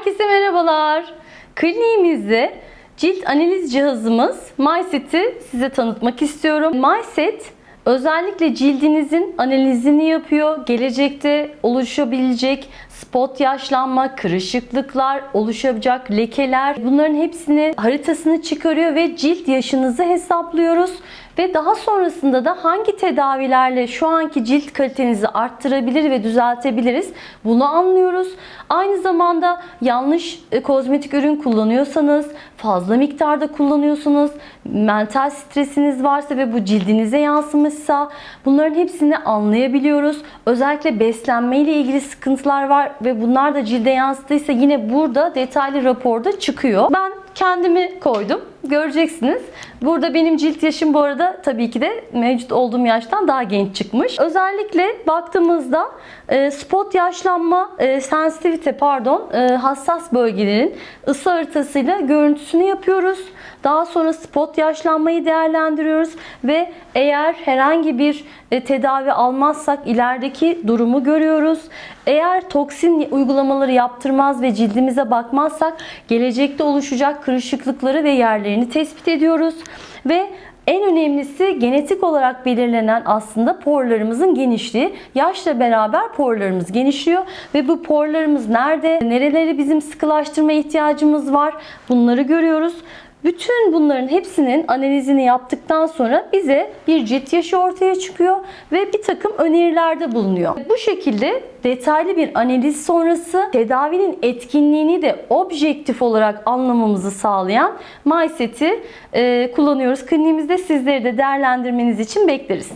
Herkese merhabalar. Kliniğimizde cilt analiz cihazımız MySet'i size tanıtmak istiyorum. MySet özellikle cildinizin analizini yapıyor. Gelecekte oluşabilecek spot yaşlanma, kırışıklıklar, oluşacak lekeler bunların hepsini haritasını çıkarıyor ve cilt yaşınızı hesaplıyoruz. Ve daha sonrasında da hangi tedavilerle şu anki cilt kalitenizi arttırabilir ve düzeltebiliriz bunu anlıyoruz. Aynı zamanda yanlış e, kozmetik ürün kullanıyorsanız, fazla miktarda kullanıyorsanız, mental stresiniz varsa ve bu cildinize yansımışsa bunların hepsini anlayabiliyoruz. Özellikle beslenme ile ilgili sıkıntılar var ve bunlar da cilde yansıdıysa yine burada detaylı raporda çıkıyor. Ben kendimi koydum. Göreceksiniz. Burada benim cilt yaşım bu arada tabii ki de mevcut olduğum yaştan daha genç çıkmış. Özellikle baktığımızda e, spot yaşlanma, e, sensitivite pardon, e, hassas bölgelerin ısı haritasıyla görüntüsünü yapıyoruz. Daha sonra spot yaşlanmayı değerlendiriyoruz ve eğer herhangi bir tedavi almazsak ilerideki durumu görüyoruz. Eğer toksin uygulamaları yaptırmaz ve cildimize bakmazsak gelecekte oluşacak kırışıklıkları ve yerlerini tespit ediyoruz ve en önemlisi genetik olarak belirlenen aslında porlarımızın genişliği. Yaşla beraber porlarımız genişliyor ve bu porlarımız nerede, nereleri bizim sıkılaştırma ihtiyacımız var bunları görüyoruz. Bütün bunların hepsinin analizini yaptıktan sonra bize bir cilt yaşı ortaya çıkıyor ve bir takım önerilerde bulunuyor. Bu şekilde detaylı bir analiz sonrası tedavinin etkinliğini de objektif olarak anlamamızı sağlayan MySet'i e, kullanıyoruz. Kliniğimizde sizleri de değerlendirmeniz için bekleriz.